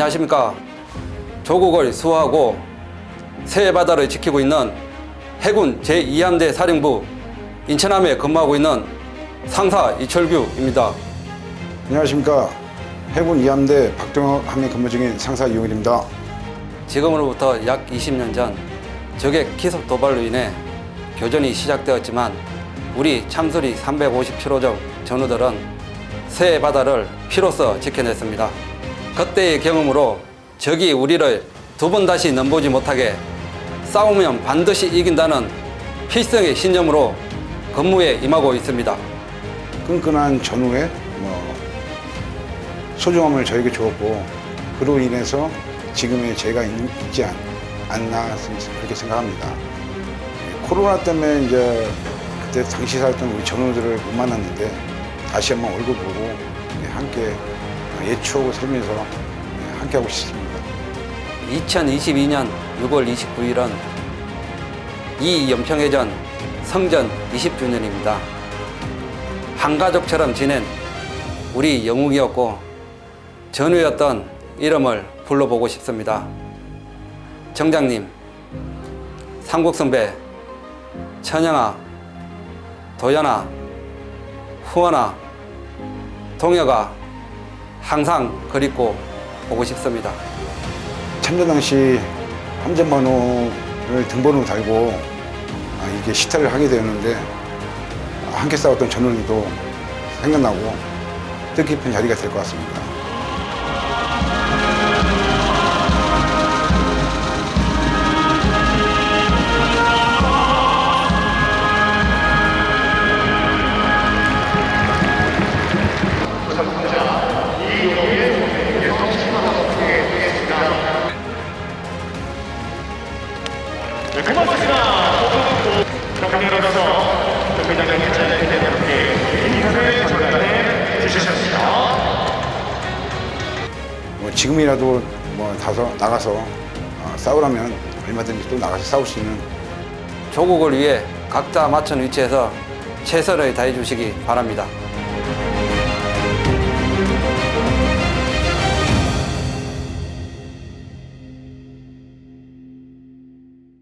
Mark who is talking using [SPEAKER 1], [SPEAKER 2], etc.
[SPEAKER 1] 안녕하십니까. 조국을 수호하고 새해 바다를 지키고 있는 해군 제2함대 사령부 인천함에 근무하고 있는 상사 이철규입니다.
[SPEAKER 2] 안녕하십니까. 해군 2함대 박동호 함에 근무 중인 상사 이용일입니다.
[SPEAKER 1] 지금으로부터 약 20년 전 적의 기습 도발로 인해 교전이 시작되었지만 우리 참수리 350km정 전우들은 새해 바다를 피로써 지켜냈습니다. 그때의 경험으로 적이 우리를 두 번 다시 넘보지 못하게 싸우면 반드시 이긴다는 필승의 신념으로 근무에 임하고 있습니다.
[SPEAKER 2] 끈끈한 전후에 뭐 소중함을 저에게 주었고 그로 인해서 지금의 제가 있, 있지 않, 않나 그렇게 생각합니다. 코로나 때문에 이제 그때 당시 살았던 우리 전우들을 못 만났는데 다시 한번 얼굴 보고 함께 옛 추억을 살면서 함께 하고 싶습니다.
[SPEAKER 1] 2022년 6월 29일은 이 연평해전 성전 20주년입니다. 한 가족처럼 지낸 우리 영웅이었고 전우였던 이름을 불러보고 싶습니다. 정장님, 삼국선배, 천영아, 도연아, 후원아, 동혁아 항상 그립고 보고 싶습니다.
[SPEAKER 2] 참전 당시 함정번호를 등번호 달고 아, 이게 시타를 하게 되었는데 아, 함께 싸웠던 전원이도 생각나고 뜻깊은 자리가 될 것 같습니다.
[SPEAKER 3] 네, 고맙습니다. 경례로서 경매장의 대장님께 인사를 전달해 주셨습니다.
[SPEAKER 2] 뭐 지금이라도 뭐 다서 나가서 어, 싸우라면 얼마든지 또 나가서 싸울 수 있는
[SPEAKER 1] 조국을 위해 각자 맞춘 위치에서 최선을 다해 주시기 바랍니다.